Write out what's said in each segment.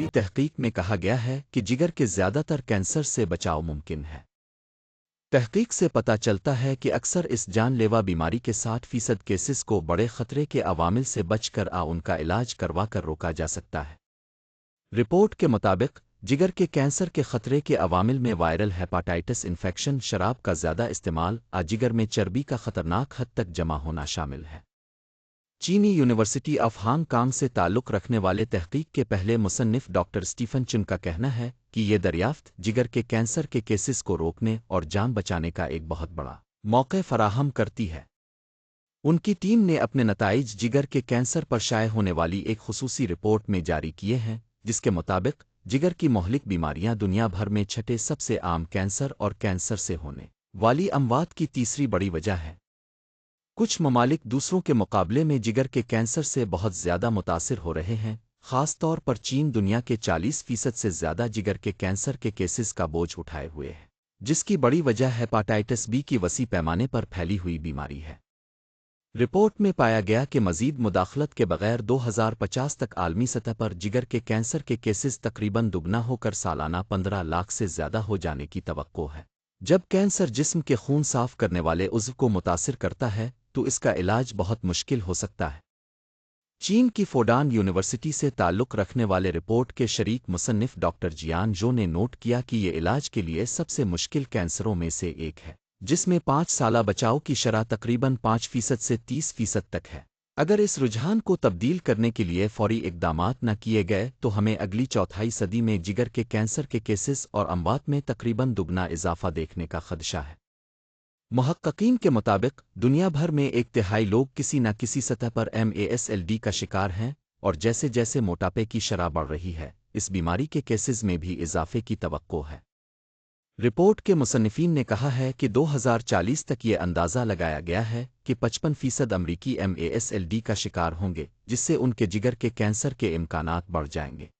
तबी तहकीक में कहा गया है कि जिगर के ज़्यादातर कैंसर से बचाव मुमकिन है। तहकीक से पता चलता है कि अक्सर इस जानलेवा बीमारी के 60 फ़ीसद केसेस को बड़े खतरे के अवामिल से बचकर आ उनका इलाज करवा कर रोका जा सकता है। रिपोर्ट के मुताबिक, जिगर के कैंसर के खतरे के अवामिल में वायरल हेपाटाइटिस इन्फेक्शन शराब का ज़्यादा इस्तेमाल आ जिगर में चर्बी का खतरनाक हद तक जमा होना शामिल है। चीनी यूनिवर्सिटी ऑफ़ हांगकांग से ताल्लुक़ रखने वाले तहकीक के पहले मुसन्निफ डॉक्टर स्टीफन चुन का कहना है कि ये दरियाफ्त जिगर के कैंसर के केसेस को रोकने और जान बचाने का एक बहुत बड़ा मौके फराहम करती है। उनकी टीम ने अपने नतज जिगर के कैंसर पर शाये होने वाली एक खसूसी रिपोर्ट में जारी किए हैं, जिसके मुताबिक जिगर की मोहलिक बीमारियाँ दुनिया भर में छठे सबसे आम कैंसर और कैंसर से होने वाली अमवात की तीसरी बड़ी वजह है। कुछ ममालिक दूसरों के मुकाबले में जिगर के कैंसर से बहुत ज़्यादा मुतासर हो रहे हैं ख़ास तौर पर चीन दुनिया के 40 फ़ीसद से ज़्यादा जिगर के कैंसर के केसेस का बोझ उठाए हुए है, जिसकी बड़ी वजह हेपाटाइटिस बी की वसी पैमाने पर फैली हुई बीमारी है। रिपोर्ट में पाया गया कि मजीद मुदाखलत के बगैर 2050 तक आलमी सतह पर जिगर के कैंसर के केसेस तकरीबन दुगना होकर सालाना 15 लाख से ज़्यादा हो जाने की तवक्को है, जब कैंसर जिस्म के खून साफ़ करने वाले उज़्व को मुतासर करता है तो इसका इलाज बहुत मुश्किल हो सकता है। चीन की फोडान यूनिवर्सिटी से ताल्लुक़ रखने वाले रिपोर्ट के शरीक मुसन्फ डॉक्टर जियान जो ने नोट किया कि ये इलाज के लिए सबसे मुश्किल कैंसरों में से एक है, जिसमें पाँच साल बचाव की शरह तकरीबन पाँच फ़ीसद से तीस फ़ीसद तक है। अगर इस रुझान को तब्दील करने के लिए फौरी इकदाम न किए गए तो हमें अगली चौथाई सदी में जिगर के कैंसर के केसेस और अमवात में तकरीबन दुगना इजाफा देखने का खदशा है। महक्कीन के मुताबिक दुनिया भर में एक तिहाई लोग किसी न किसी सतह पर एम का शिकार हैं और जैसे जैसे मोटापे की शरह बढ़ रही है, इस बीमारी के केसेस में भी इजाफे की तवक्को है। रिपोर्ट के मुसन्फिन ने कहा है कि 2040 तक ये अंदाज़ा लगाया गया है कि 55 फ़ीसद अमरीकी एम का शिकार होंगे, जिससे उनके जिगर के कैंसर के इम्कान बढ़ जाएँगे।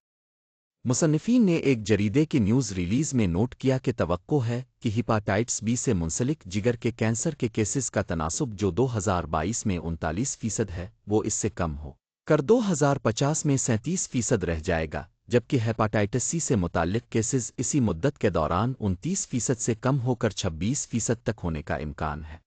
मुसन्फिन ने एक जरीदे की न्यूज़ रिलीज़ में नोट किया कि तवक्को है कि हिपाटाइट्स बी से मुंसलिक जिगर के कैंसर के केसेस का तनासब जो 2022 में उनतालीस फ़ीसद है, वो इससे कम हो। कर 2050 में सैंतीस फ़ीसद रह जाएगा, जबकि हेपाटाइटिस सी से मुतालिक केसेस इसी मुद्दत के दौरान उनतीस फ़ीसद से कम होकर 26 फ़ीसद तक होने का इम्कान है।